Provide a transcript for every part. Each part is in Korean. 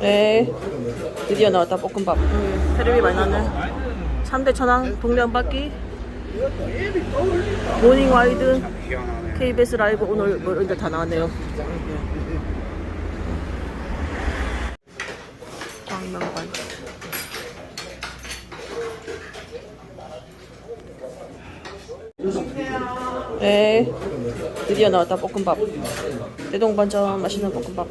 네. 드디어 나왔다 볶음밥. 음, 테레비 많이 나왔네. 3대 천왕 바퀴. 모닝 와이드. KBS 라이브 오늘 뭐 이런 데다 나왔네요. 광명관. 네. 드디어 나왔다 볶음밥. 대동반전 맛있는 볶음밥.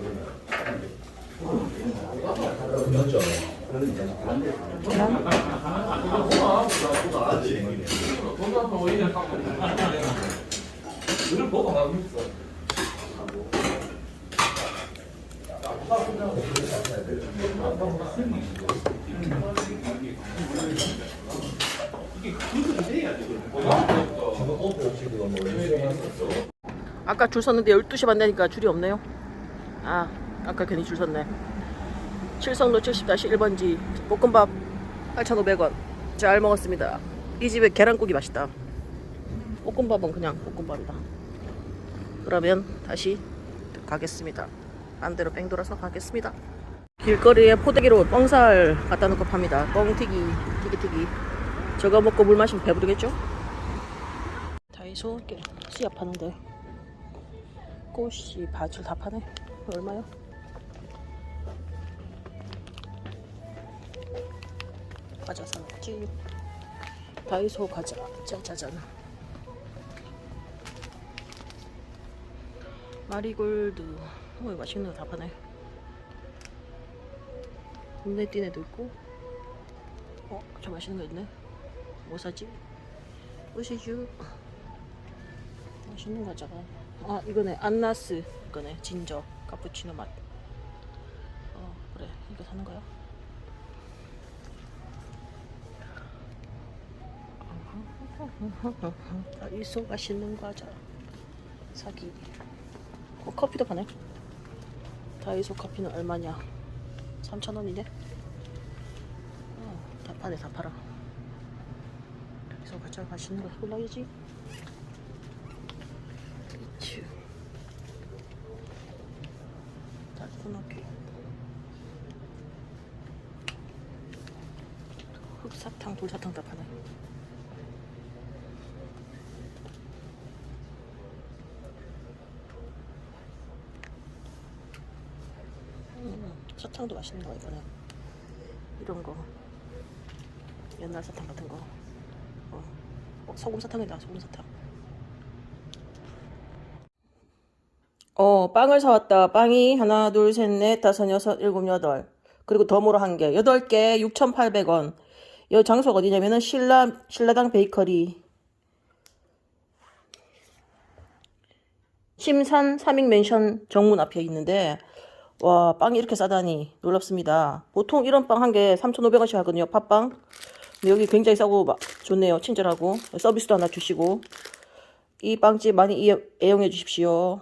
아까 줄 섰는데 12시 반 되니까 줄이 없네요. 아, 아까 괜히 줄 섰네. 칠성로 70-1번지 볶음밥 8,500원. 잘 먹었습니다. 이 집에 계란국이 맛있다. 볶음밥은 그냥 볶음밥이다. 그러면 다시 가겠습니다. 반대로 뺑 돌아서 가겠습니다. 길거리에 포대기로 뻥살 갖다 놓고 팝니다. 뻥튀기, 튀기튀기. 저거 먹고 물 마시면 배부르겠죠? 다이소 씨앗 파는데 꽃이 바질 다 파네. 얼마요? 과자 사먹지. 다이소 과자 짜자잔. 마리골드. 어, 이거 맛있는 거 다 파네. 눈에 띄는 애도 있고. 어, 저 맛있는 거 있네. 뭐 사지? 으시슈. 맛있는 과자가. 아, 이거네. 안나스. 이거네. 진저. 카푸치노 맛. 어, 그래. 이거 사는 거야? 이소 맛있는 과자. 사기. 어, 커피도 파네. 다이소 커피는 얼마냐? 3,000원이네. 어, 다 파네, 다 팔아. 다이소 과자 맛있는 거 골라야지. 츄. 달콤하게. 흑사탕, 돌사탕 다 파네. 음, 사탕도 맛있는 거 이거는. 이런 거. 옛날 사탕 같은 거. 어, 어, 소금 사탕이다 소금 사탕. 어 빵을 사왔다. 빵이 하나 둘 셋 넷 다섯 여섯 일곱 여덟. 그리고 덤으로 한개. 여덟 개 6,800원. 여 장소가 어디냐면은 신라 신라당 베이커리. 심산 삼익맨션 정문 앞에 있는데 와 빵이 이렇게 싸다니 놀랍습니다. 보통 이런 빵 한 개 3,500원씩 하거든요. 팥빵. 근데 여기 굉장히 싸고 마- 좋네요. 친절하고 서비스도 하나 주시고 이 빵집 많이 이- 애용해 주십시오.